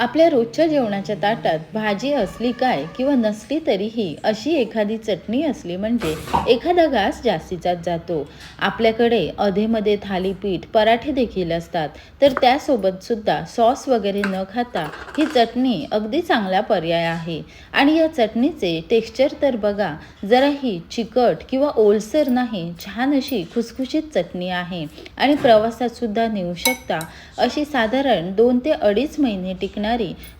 आपल्या रोजच्या जेवणाच्या ताटात भाजी असली काय किंवा नसली तरीही अशी एखादी चटणी असली म्हणजे एखादा घास जास्तीचाच जातो. आपल्याकडे अधेमध्ये थालीपीठ पराठे देखील असतात. तर त्यासोबत सुद्धा सॉस वगैरे न खाता ही चटणी अगदी चांगला पर्याय आहे. आणि या चटणीचे टेक्स्चर तर बघा जराही चिकट किंवा ओलसर नाही छान अशी खुसखुशीत चटणी आहे. आणि प्रवासात सुद्धा नेऊ शकता अशी साधारण दोन ते अडीच महिने टिकणार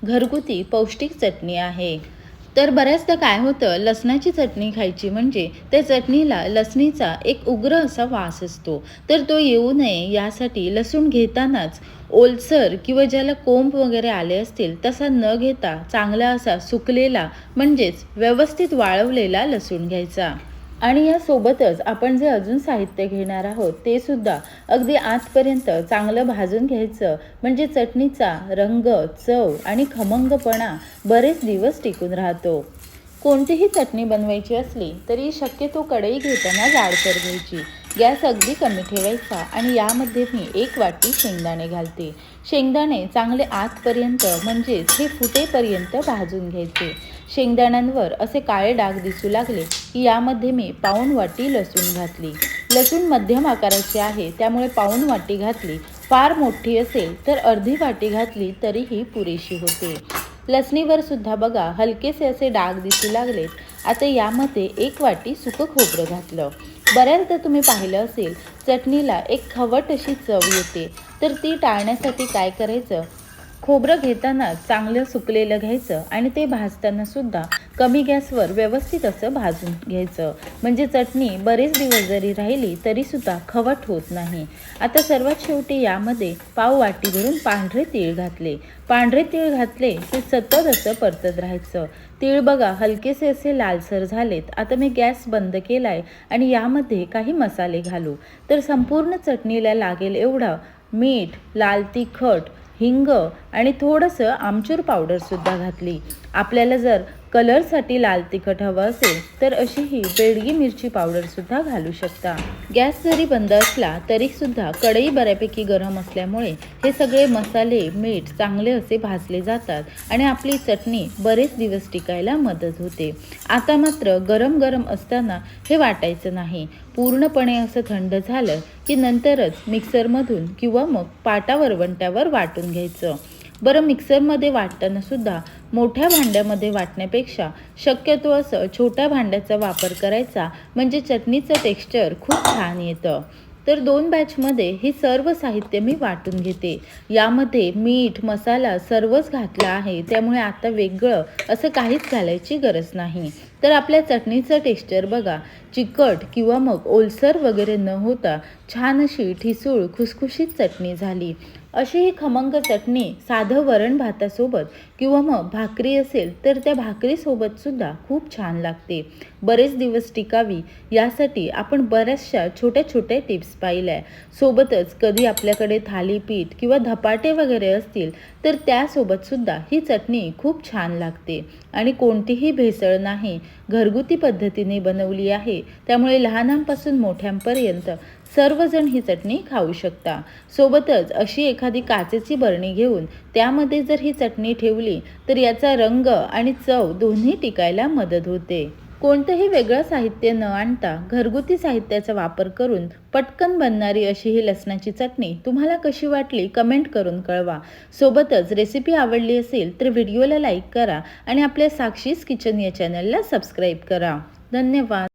घरगुती पौष्टिक चटणी आहे. तर बऱ्याचदा काय होतं लसणाची चटणी खायची म्हणजे त्या चटणीला लसणीचा एक उग्र असा वास असतो. तर तो येऊ नये यासाठी लसूण घेतानाच ओलसर किंवा ज्याला कोंब वगैरे आले असतील तसा न घेता चांगला असा सुकलेला म्हणजेच व्यवस्थित वाळवलेला लसूण घ्यायचा. आणि यासोबतच आपण जे अजून साहित्य घेणार आहोत ते सुद्धा अगदी आतपर्यंत चांगलं भाजून घ्यायचं. म्हणजे चटणीचा रंग चव आणि खमंगपणा बरेच दिवस टिकून राहतो. कोणतीही चटणी बनवायची असली तरी शक्यतो कढई घेताना जाडसर घ्यायची गॅस अगदी कमी ठेवायचा आणि यामध्ये मी एक वाटी शेंगदाणे घालते. शेंगदाणे चांगले आतपर्यंत म्हणजेच हे फुटेपर्यंत भाजून घ्यायचे. शेंगदाण्यांवर असे काळे डाग दिसू लागले की यामध्ये मी पाऊण वाटी लसूण घातली. लसूण मध्यम आकाराची आहे त्यामुळे पाऊण वाटी घातली. फार मोठी असेल तर अर्धी वाटी घातली तरीही पुरेशी होते. लसणीवर सुद्धा बघा हलकेसे असे डाग दिसू लागलेत आता यामध्ये एक वाटी सुकं खोबरं घातलं. बऱ्याचदा तुम्ही पाहिलं असेल चटणीला एक खवट अशी चव येते. तर ती टाळण्यासाठी काय करायचं? खोबरं घेताना चांगलं सुकलेलं घ्यायचं आणि ते भाजताना सुद्धा कमी गॅसवर व्यवस्थित असं भाजून घ्यायचं. म्हणजे चटणी बरेच दिवस जरी राहिली तरीसुद्धा खवट होत नाही. आता सर्वात शेवटी यामध्ये पाव वाटी भरून पांढरे तीळ घातले. पांढरे तीळ घातले ते सतत असं परतत राहायचं. तीळ बघा हलकेसे असे लालसर झालेत. आता मी गॅस बंद केला आहे आणि यामध्ये काही मसाले घालू. तर संपूर्ण चटणीला लागेल एवढा मीठ लाल तिखट हिंग आणि थोडंसं आमचूर पावडरसुद्धा घातली. आपल्याला जर कलरसाठी लाल तिखट हवं असेल तर अशी ही बेडगी मिरची पावडरसुद्धा घालू शकता. गॅस जरी बंद असला तरीसुद्धा कढई बऱ्यापैकी गरम असल्यामुळे हे सगळे मसाले मीठ चांगले असे भाजले जातात आणि आपली चटणी बरेच दिवस टिकायला मदत होते. आता मात्र गरम गरम असताना हे वाटायचं नाही. पूर्णपणे असं थंड झालं की नंतरच मिक्सरमधून किंवा मग पाटा वरवंट्यावर वाटून घ्यायचं. बरं मिक्सरमध्ये वाटताना सुद्धा मोठ्या भांड्यामध्ये वाटण्यापेक्षा शक्यतो असं छोट्या भांड्याचा वापर करायचा म्हणजे चटणीचं टेक्स्चर खूप छान येतं. तर दोन बॅचमध्ये हे सर्व साहित्य मी वाटून घेते. यामध्ये मीठ मसाला सर्वच घातला आहे त्यामुळे आता वेगळं असं काहीच घालायची गरज नाही. तर आपल्या चटणीचं टेक्स्चर बघा. चिकट किंवा मग ओलसर वगैरे न होता छान अशी ठिसूळ खुसखुशीत चटणी झाली. अशी ही खमंग चटणी साधं वरण भातासोबत किंवा मग भाकरी असेल तर त्या भाकरीसोबतसुद्धा खूप छान लागते. बरेच दिवस टिकावी यासाठी आपण बऱ्याचशा छोट्या छोट्या टिप्स पाहिल्या. सोबतच कधी आपल्याकडे थालीपीठ किंवा धपाटे वगैरे असतील तर त्यासोबतसुद्धा ही चटणी खूप छान लागते. आणि कोणतीही भेसळ नाही घरगुती पद्धतीने बनवली आहे. त्यामुळे लहानांपासून मोठ्यांपर्यंत सर्वजण ही चटणी खाऊ शकता. सोबतच अशी एखादी काचेची बरणी घेऊन त्यामध्ये जर ही चटणी ठेवली तर याचा रंग आणि चव दोन्ही टिकायला मदत होते. कोणतंही वेगळं साहित्य न आणता घरगुती साहित्याचा वापर करून पटकन बनणारी अशी ही लसणाची चटणी तुम्हाला कशी वाटली कमेंट करून कळवा. सोबतच रेसिपी आवडली असेल तर व्हिडिओला लाईक करा आणि आपल्या साक्षीस किचन या चॅनलला सबस्क्राईब करा. धन्यवाद.